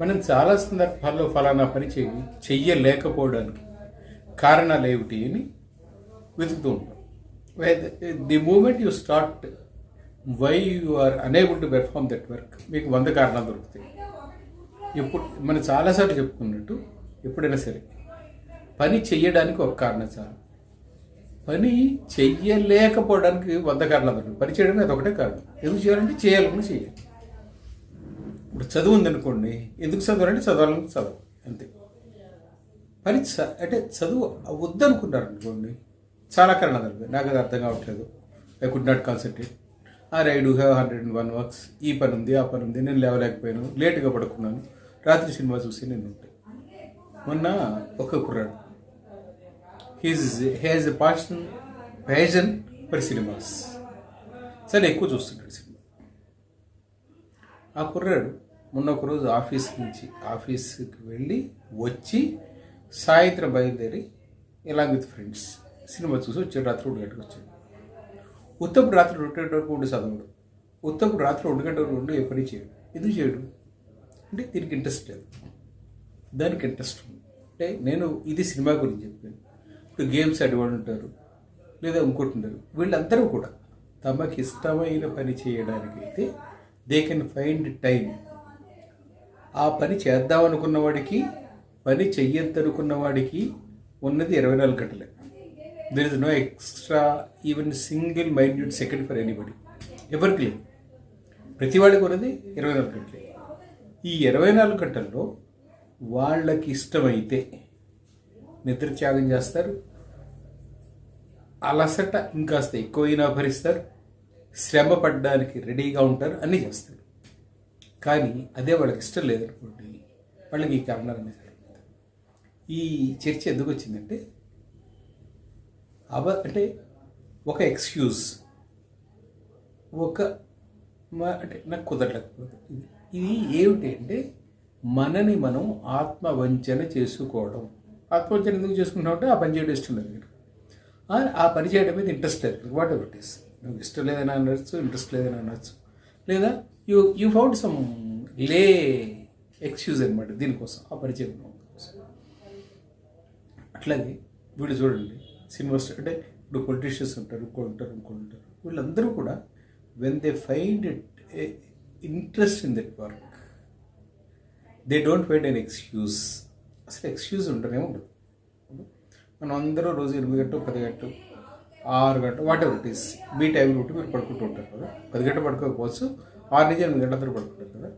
మనం చాలా సందర్భాల్లో ఫలానా పని చెయ్యి చెయ్యలేకపోవడానికి కారణాలు ఏమిటి అని వెతుకుతూ ఉంటాం. The moment you start why you are unable to perform that work మీకు వంద కారణాలు దొరుకుతాయి. ఎప్పుడు మనం చాలాసార్లు చెప్పుకున్నట్టు ఎప్పుడైనా సరే పని చెయ్యడానికి ఒక కారణం చాలు. పని చెయ్యలేకపోవడానికి వంద కారణాలు దొరుకుతాయి. పని చేయడానికి అది ఒకటే కారణం. ఎందుకు చేయాలంటే చేయాలని చేయాలి. ఇప్పుడు చదువు ఉందనుకోండి ఎందుకు చదవాలంటే చదవాలని చదవాలి అంతే. పని చ- అంటే చదువు వద్దనుకున్నారు అనుకోండి చాలా కారణాలు నాకు అది అర్థం కావట్లేదు. I could not concentrate or I do have hundred and one works ఈ పని ఉంది ఆ పని ఉంది నేను లేవలేకపోయాను లేట్గా పడుకున్నాను. రాత్రి సినిమా చూసి నేను ఉంటాను మొన్న ఒక కుర్రాడు he's has a passion passion for cinemas సరే ఎక్కువ చూస్తుంటాడు సినిమా. ఆ కుర్రాడు మొన్న ఒకరోజు ఆఫీస్ నుంచి ఆఫీస్కి వెళ్ళి వచ్చి సాయంత్రం బయలుదేరి ఇలాంగ్ విత్ ఫ్రెండ్స్. సినిమా చూసి వచ్చాడు రాత్రి ఒంటి గంటకు వచ్చాడు. ఉత్తప్పుడు రాత్రి రెండు గంట వరకు ఉండి చదవడు. ఉత్తప్పుడు రాత్రి ఒంటి గంట వరకు ఉండి ఏ పని చేయడు. ఎందుకు చేయడు? అంటే దీనికి ఇంట్రెస్ట్ లేదు. దానికి ఇంట్రెస్ట్ ఉంది. అంటే నేను ఇది సినిమా గురించి చెప్పాను. ఇప్పుడు గేమ్స్ అడివాడు ఉంటారు. లేదా ఇంకోటి ఉంటారు. వీళ్ళందరూ కూడా తమకి ఇష్టమైన పని చేయడానికి అయితే దే కెన్ ఫైండ్ టైం ఆ పని చేద్దామనుకున్నవాడికి పని చెయ్యొద్దనుకున్నవాడికి ఉన్నది ఇరవై నాలుగు గంటలే. There is no extra even single minute second for anybody ఎవరికి లేదు. ప్రతి వాళ్ళకి ఉన్నది ఇరవై నాలుగు గంటలే. ఈ ఇరవై నాలుగు గంటల్లో వాళ్ళకి ఇష్టమైతే నిద్ర త్యాగం చేస్తారు. అలసట ఇంకాస్త ఎక్కువైనా భరిస్తారు. శ్రమ పడ్డానికి రెడీగా ఉంటారు. అన్నీ చేస్తారు. కానీ అదే వాళ్ళకి ఇష్టం లేదనుకోండి వాళ్ళకి ఈ కారణాలన్నీ సరిపోతాయి. ఈ చర్చ ఎందుకు వచ్చిందంటే అవ అంటే ఒక ఎక్స్క్యూజ్ ఒక అంటే నాకు కుదరలేకపోతే ఇది. ఇది ఏమిటి అంటే మనని మనం ఆత్మవంచన చేసుకోవడం. ఆత్మవంచన ఎందుకు చేసుకుంటాం అంటే ఆ పని చేయడం ఇష్టం లేదు మీరు ఆ- ఆ పని చేయడం మీద ఇంట్రెస్ట్ లేదు. వాట్ ఎవర్ ఇట్ ఈస్ నువ్వు ఇష్టం లేదని అనొచ్చు ఇంట్రెస్ట్ లేదని అనొచ్చు. లేదా you you found some lame excuse అనమాట దీనికోసం ఆ పరిచయం కోసం. అట్లాగే వీళ్ళు చూడండి సినిమా స్టార్ అంటే ఇప్పుడు పొలిటీషియన్స్ ఉంటారు ఇంకో ఉంటారు ఇంకో ఉంటారు. వీళ్ళందరూ కూడా when they find it interest in that work they don't find an excuse అసలు ఎక్స్క్యూజ్ ఉంటూనే ఉండదు. మనం అందరూ రోజు ఎనిమిది గంటలు పది గంటలు ఆరు గంట వాట్ ఎవర్ ఇట్ ఈస్ మీ టైం బట్టి మీరు పడుకుంటూ ఉంటారు కదా. పది గంటలు పడుకోకపోవచ్చు ఆరు నుంచి ఎనిమిది గంటల పడుకుంటారు కదా.